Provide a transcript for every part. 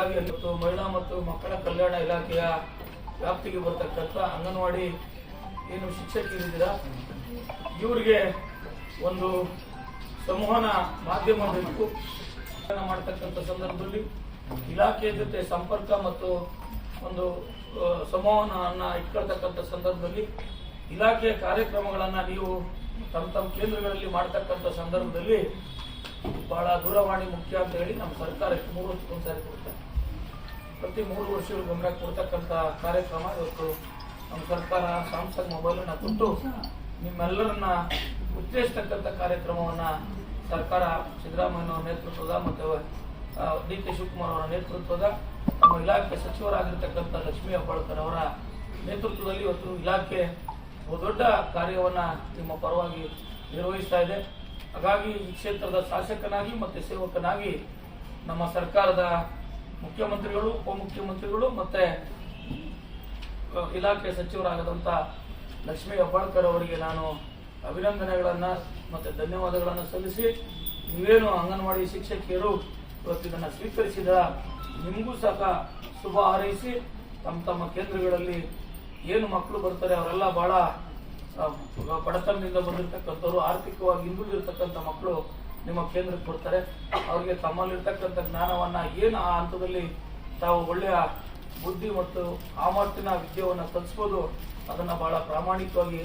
ಹಾಗಾಗಿ ಮತ್ತು ಮಹಿಳಾ ಮತ್ತು ಮಕ್ಕಳ ಕಲ್ಯಾಣ ಇಲಾಖೆಯ ವ್ಯಾಪ್ತಿಗೆ ಬರ್ತಕ್ಕಂಥ ಅಂಗನವಾಡಿ ಏನು ಶಿಕ್ಷಕರಿದ್ದೀರ ಇವರಿಗೆ ಒಂದು ಸಂವಹನ ಮಾಧ್ಯಮ ಬೇಕು. ಮಾಡ್ತಕ್ಕಂಥ ಸಂದರ್ಭದಲ್ಲಿ ಇಲಾಖೆಯ ಜೊತೆ ಸಂಪರ್ಕ ಮತ್ತು ಒಂದು ಸಂವಹನವನ್ನು ಇಟ್ಕೊಳ್ತಕ್ಕಂಥ ಸಂದರ್ಭದಲ್ಲಿ ಇಲಾಖೆಯ ಕಾರ್ಯಕ್ರಮಗಳನ್ನು ನೀವು ತಮ್ಮ ತಮ್ಮ ಕೇಂದ್ರಗಳಲ್ಲಿ ಮಾಡ್ತಕ್ಕಂಥ ಸಂದರ್ಭದಲ್ಲಿ ಬಹಳ ದೂರವಾಣಿ ಮುಖ್ಯ ಅಂತ ಹೇಳಿ ನಮ್ಮ ಸರ್ಕಾರ ಮೂರು ವರ್ಷಕ್ಕೊಂದ್ಸಾರಿ ಕೊಡ್ತಾರೆ. ಪ್ರತಿ ಮೂರು ವರ್ಷಗಳು ಗಮನ ಕೊಡ್ತಕ್ಕಂಥ ಕಾರ್ಯಕ್ರಮ ಇವತ್ತು ನಮ್ಮ ಸರ್ಕಾರ ಸ್ಯಾಮ್ಸಂಗ್ ಮೊಬೈಲನ್ನು ಕೊಟ್ಟು ನಿಮ್ಮೆಲ್ಲರನ್ನ ಉತ್ತೇಜಿಸ್ತಕ್ಕಂಥ ಕಾರ್ಯಕ್ರಮವನ್ನ ಸರ್ಕಾರ ಸಿದ್ದರಾಮಯ್ಯ ನೇತೃತ್ವದ ಮತ್ತು ಡಿ ಕೆ ಶಿವಕುಮಾರ್ ಅವರ ನೇತೃತ್ವದ ನಮ್ಮ ಇಲಾಖೆ ಸಚಿವರಾಗಿರ್ತಕ್ಕಂಥ ಲಕ್ಷ್ಮೀ ಅಬ್ಬಾಳ್ಕರ್ ಅವರ ನೇತೃತ್ವದಲ್ಲಿ ಇವತ್ತು ಇಲಾಖೆ ಒಂದು ದೊಡ್ಡ ಕಾರ್ಯವನ್ನ ನಿಮ್ಮ ಪರವಾಗಿ ನಿರ್ವಹಿಸ್ತಾ ಇದೆ. ಹಾಗಾಗಿ ಈ ಕ್ಷೇತ್ರದ ಶಾಸಕನಾಗಿ ಮತ್ತು ಸೇವಕನಾಗಿ ನಮ್ಮ ಸರ್ಕಾರದ ಮುಖ್ಯಮಂತ್ರಿಗಳು, ಉಪಮುಖ್ಯಮಂತ್ರಿಗಳು ಮತ್ತೆ ಇಲಾಖೆ ಸಚಿವರಾಗದಂತ ಲಕ್ಷ್ಮೀ ಹೆಬ್ಬಾಳ್ಕರ್ ಅವರಿಗೆ ನಾನು ಅಭಿನಂದನೆಗಳನ್ನ ಮತ್ತೆ ಧನ್ಯವಾದಗಳನ್ನು ಸಲ್ಲಿಸಿ, ನೀವೇನು ಅಂಗನವಾಡಿ ಶಿಕ್ಷಕಿಯರು ಇವತ್ತು ಇದನ್ನು ಸ್ವೀಕರಿಸಿದ ನಿಮಗೂ ಸಹ ಶುಭ ಹಾರೈಸಿ, ತಮ್ಮ ತಮ್ಮ ಕೇಂದ್ರಗಳಲ್ಲಿ ಏನು ಮಕ್ಕಳು ಬರ್ತಾರೆ ಅವರೆಲ್ಲ ಬಹಳ ಬಡತನದಿಂದ ಬಂದಿರತಕ್ಕಂಥವ್ರು, ಆರ್ಥಿಕವಾಗಿ ಹಿಂದುಳಿದಿರ್ತಕ್ಕಂಥ ಮಕ್ಕಳು ನಿಮ್ಮ ಕೇಂದ್ರಕ್ಕೆ ಕೊಡ್ತಾರೆ. ಅವರಿಗೆ ತಮ್ಮಲ್ಲಿರ್ತಕ್ಕಂಥ ಜ್ಞಾನವನ್ನ ಏನು ಆ ಹಂತದಲ್ಲಿ ತಾವು ಒಳ್ಳೆಯ ಬುದ್ಧಿ ಮತ್ತು ಆಮರ್ತಿನ ವಿದ್ಯೆಯನ್ನು ಕಲಿಸ್ಬೋದು, ಅದನ್ನ ಬಹಳ ಪ್ರಾಮಾಣಿಕವಾಗಿ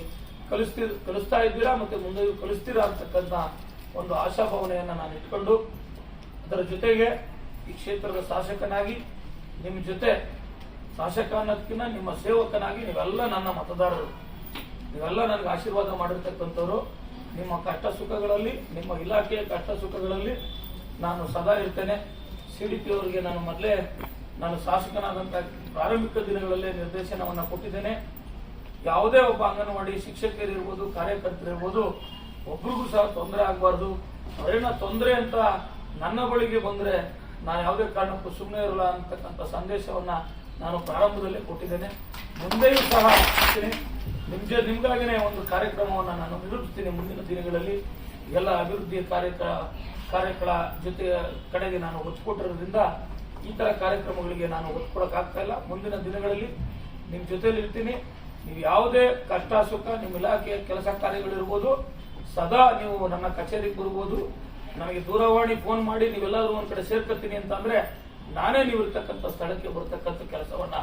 ಕಲಿಸ್ತಿ, ಕಲಿಸ್ತಾ ಇದ್ದೀರಾ ಮತ್ತೆ ಮುಂದೆ ಕಲಿಸ್ತೀರಾ ಅಂತಕ್ಕಂಥ ಒಂದು ಆಶಾಭಾವನೆಯನ್ನ ನಾನು ಇಟ್ಕೊಂಡು, ಅದರ ಜೊತೆಗೆ ಈ ಕ್ಷೇತ್ರದ ಶಾಸಕನಾಗಿ ನಿಮ್ಮ ಜೊತೆ ಶಾಸಕ ಅನ್ನೋದಕ್ಕಿಂತ ನಿಮ್ಮ ಸೇವಕನಾಗಿ ನೀವೆಲ್ಲ ನನ್ನ ಮತದಾರರು. ನೀವೆಲ್ಲ ನನಗೆ ಆಶೀರ್ವಾದ ಮಾಡಿರ್ತಕ್ಕಂಥವ್ರು. ನಿಮ್ಮ ಕಷ್ಟ ಸುಖಗಳಲ್ಲಿ ನಿಮ್ಮ ಇಲಾಖೆಯ ಕಷ್ಟ ಸುಖಗಳಲ್ಲಿ ನಾನು ಸದಾ ಇರ್ತೇನೆ. ಸಿ ಡಿ ಪಿ ಅವರಿಗೆ ನಾನು ಮೊದಲೇ ನಾನು ಶಾಸಕನಾದಂಥ ಪ್ರಾರಂಭಿಕ ದಿನಗಳಲ್ಲೇ ನಿರ್ದೇಶನವನ್ನು ಕೊಟ್ಟಿದ್ದೇನೆ. ಯಾವುದೇ ಒಬ್ಬ ಅಂಗನವಾಡಿ ಶಿಕ್ಷಕರಿರ್ಬೋದು ಕಾರ್ಯಕರ್ತರಿರ್ಬೋದು ಒಬ್ರಿಗೂ ಸಹ ತೊಂದರೆ ಆಗಬಾರ್ದು. ಅವರೇನ ತೊಂದರೆ ಅಂತ ನನ್ನ ಬಳಿಗೆ ಬಂದರೆ ನಾನು ಯಾವುದೇ ಕಾರಣಕ್ಕೂ ಸುಮ್ಮನೆ ಇರಲ್ಲ ಅಂತಕ್ಕಂಥ ಸಂದೇಶವನ್ನು ನಾನು ಪ್ರಾರಂಭದಲ್ಲೇ ಕೊಟ್ಟಿದ್ದೇನೆ. ಮುಂದೆಯೂ ಸಹ ಕೊಡ್ತೀನಿ. ನಿಮ್ ನಿಮ್ಗಾಗಿನೇ ಒಂದು ಕಾರ್ಯಕ್ರಮವನ್ನು ನಾನು ನಿರೂಪಿಸ್ತೀನಿ ಮುಂದಿನ ದಿನಗಳಲ್ಲಿ. ಎಲ್ಲ ಅಭಿವೃದ್ಧಿ ಕಾರ್ಯಕ್ರ ಕಾರ್ಯಗಳ ಜೊತೆ ಕಡೆಗೆ ನಾನು ಒತ್ತು ಕೊಟ್ಟಿರೋದ್ರಿಂದ ಈ ತರ ಕಾರ್ಯಕ್ರಮಗಳಿಗೆ ನಾನು ಒತ್ತು ಕೊಡಕ್ ಇಲ್ಲ. ಮುಂದಿನ ದಿನಗಳಲ್ಲಿ ನಿಮ್ಮ ಜೊತೆಯಲ್ಲಿ ಇರ್ತೀನಿ. ನೀವು ಯಾವುದೇ ಕಷ್ಟ, ಸುಖ, ನಿಮ್ಮ ಇಲಾಖೆಯ ಕೆಲಸ ಕಾರ್ಯಗಳಿರ್ಬೋದು, ಸದಾ ನೀವು ನನ್ನ ಕಚೇರಿಗೆ ಬರ್ಬೋದು. ನನಗೆ ದೂರವಾಣಿ ಫೋನ್ ಮಾಡಿ ನೀವೆಲ್ಲರೂ ಒಂದು ಕಡೆ ಸೇರ್ಕೊತೀನಿ ಅಂತ ನಾನೇ ನೀವು ಇರ್ತಕ್ಕಂಥ ಸ್ಥಳಕ್ಕೆ ಬರ್ತಕ್ಕಂಥ ಕೆಲಸವನ್ನ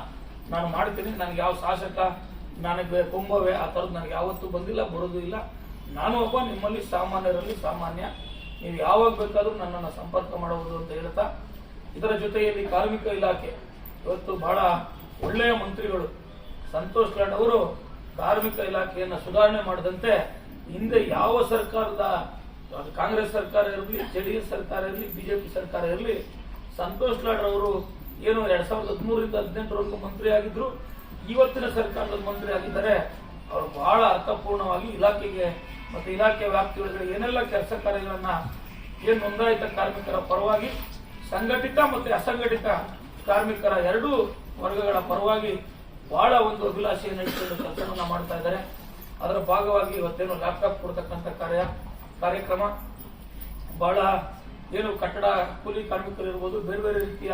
ನಾನು ಮಾಡ್ತೀನಿ. ನನಗೆ ಯಾವ ಶಾಸಕ ನನಗೆ ಕುಂಭವೇ ಆ ಥರದ್ದು ನನಗೆ ಯಾವತ್ತೂ ಬಂದಿಲ್ಲ, ಬರೋದು ಇಲ್ಲ. ನಾನು ಒಬ್ಬ, ನಿಮ್ಮಲ್ಲಿ ಸಾಮಾನ್ಯರಲ್ಲಿ ಸಾಮಾನ್ಯ. ನೀವು ಯಾವಾಗ ಬೇಕಾದರೂ ನನ್ನನ್ನು ಸಂಪರ್ಕ ಮಾಡಬಹುದು ಅಂತ ಹೇಳ್ತಾ, ಇದರ ಜೊತೆಯಲ್ಲಿ ಕಾರ್ಮಿಕ ಇಲಾಖೆ, ಇವತ್ತು ಬಹಳ ಒಳ್ಳೆಯ ಮಂತ್ರಿಗಳು ಸಂತೋಷ್ ಲಾಡ್ ಅವರು ಕಾರ್ಮಿಕ ಇಲಾಖೆಯನ್ನು ಸುಧಾರಣೆ ಮಾಡಿದಂತೆ, ಹಿಂದೆ ಯಾವ ಸರ್ಕಾರದ ಕಾಂಗ್ರೆಸ್ ಸರ್ಕಾರ ಇರಲಿ ಜೆ ಡಿ ಎಸ್ ಸರ್ಕಾರ ಇರಲಿ, ಬಿಜೆಪಿ ಸರ್ಕಾರ ಇರಲಿ, ಸಂತೋಷ್ ಲಾಡ್ ಅವರು ಏನು ಎರಡ್ ಸಾವಿರದ ಹದಿಮೂರರಿಂದ ಹದಿನೆಂಟರವರೆಗೂ ಮಂತ್ರಿ ಆಗಿದ್ರು ಇವತ್ತಿನ ಸರ್ಕಾರದ ಮಂತ್ರಿ ಆಗಿದ್ದಾರೆ, ಅವರು ಬಹಳ ಅರ್ಥಪೂರ್ಣವಾಗಿ ಇಲಾಖೆಗೆ ಮತ್ತೆ ಇಲಾಖೆ ವ್ಯಾಪ್ತಿಯೊಳಗಡೆ ಏನೆಲ್ಲ ಕೆಲಸ ಕಾರ್ಯಗಳನ್ನ ಏನ್ ನೋಂದಾಯಿತ ಕಾರ್ಮಿಕರ ಪರವಾಗಿ, ಸಂಘಟಿತ ಮತ್ತೆ ಅಸಂಘಟಿತ ಕಾರ್ಮಿಕರ ಎರಡೂ ವರ್ಗಗಳ ಪರವಾಗಿ ಬಹಳ ಒಂದು ಅಭಿಲಾಷೆಯನ್ನು ಇಟ್ಟುಕೊಂಡು ಕೆಲಸವನ್ನ ಮಾಡ್ತಾ ಇದ್ದಾರೆ. ಅದರ ಭಾಗವಾಗಿ ಇವತ್ತೇನು ಲ್ಯಾಪ್ಟಾಪ್ ಕೊಡ್ತಕ್ಕಂಥ ಕಾರ್ಯ, ಕಾರ್ಯಕ್ರಮ, ಬಹಳ ಏನು ಕಟ್ಟಡ, ಕೂಲಿ ಕಾರ್ಮಿಕರು ಇರ್ಬೋದು, ಬೇರೆ ಬೇರೆ ರೀತಿಯ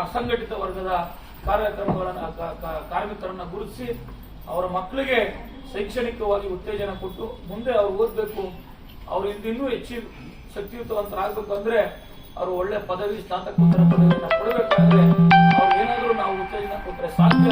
ಅಸಂಘಟಿತ ವರ್ಗದ ಕಾರ್ಯಕ್ರಮಗಳನ್ನ ಕಾರ್ಮಿಕರನ್ನ ಗುರುತಿಸಿ ಅವರ ಮಕ್ಕಳಿಗೆ ಶೈಕ್ಷಣಿಕವಾಗಿ ಉತ್ತೇಜನ ಕೊಟ್ಟು ಮುಂದೆ ಅವ್ರು ಓದಬೇಕು, ಅವ್ರು ಇಂದಿನ್ನೂ ಹೆಚ್ಚು ಶಕ್ತಿಯುತವಂತರಾಗಬೇಕು ಅಂದ್ರೆ ಅವರು ಒಳ್ಳೆ ಪದವಿ, ಸ್ನಾತಕೋತ್ತರ ಪದವಿಯನ್ನು ಕೊಡಬೇಕಾದ್ರೆ ಅವ್ರು ಏನಾದರೂ ನಾವು ಉತ್ತೇಜನ ಕೊಟ್ಟರೆ ಸಾಧ್ಯ.